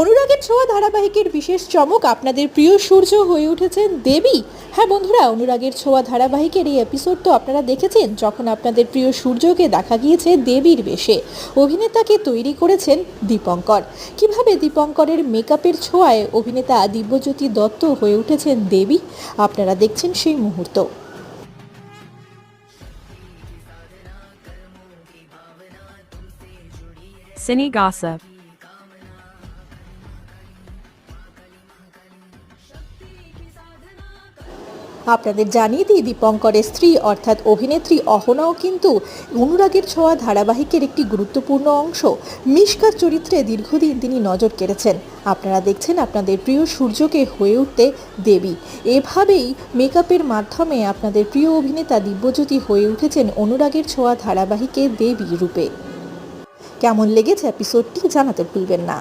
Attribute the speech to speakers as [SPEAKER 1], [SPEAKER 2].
[SPEAKER 1] অনুরাগের ছোঁয়া ধারাবাহিকের বিশেষ চমক আপনাদের প্রিয় সূর্য হয়ে উঠেছেন দেবী। হ্যাঁ বন্ধুরা, অনুরাগের ছোঁয়া ধারাবাহিকের এই এপিসোড তো আপনারা দেখেছেন, যখন আপনাদের প্রিয় সূর্যকে দেখা গিয়েছে দেবীর বেশে। অভিনেতাকে তৈরি করেছেন দীপঙ্কর। কীভাবে দীপঙ্করের মেকআপের ছোঁয়ায় অভিনেতা দিব্যজ্যোতি দত্ত হয়ে উঠেছেন দেবী, আপনারা দেখছেন সেই মুহূর্ত।
[SPEAKER 2] Cine Gossip.
[SPEAKER 1] আপনাদের জানিয়ে দিই, দীপঙ্করের স্ত্রী অর্থাৎ অভিনেত্রী অহনাও কিন্তু অনুরাগের ছোঁয়া ধারাবাহিকের একটি গুরুত্বপূর্ণ অংশ। মিশকার চরিত্রে দীর্ঘদিন তিনি নজর কেড়েছেন। আপনারা দেখছেন আপনাদের প্রিয় সূর্যকে হয়ে উঠতে দেবী। এভাবেই মেকআপের মাধ্যমে আপনাদের প্রিয় অভিনেতা দিব্যজ্যোতি হয়ে উঠেছেন অনুরাগের ছোঁয়া ধারাবাহিকে দেবী রূপে। কেমন লেগেছে এপিসোডটি জানাতে ভুলবেন না।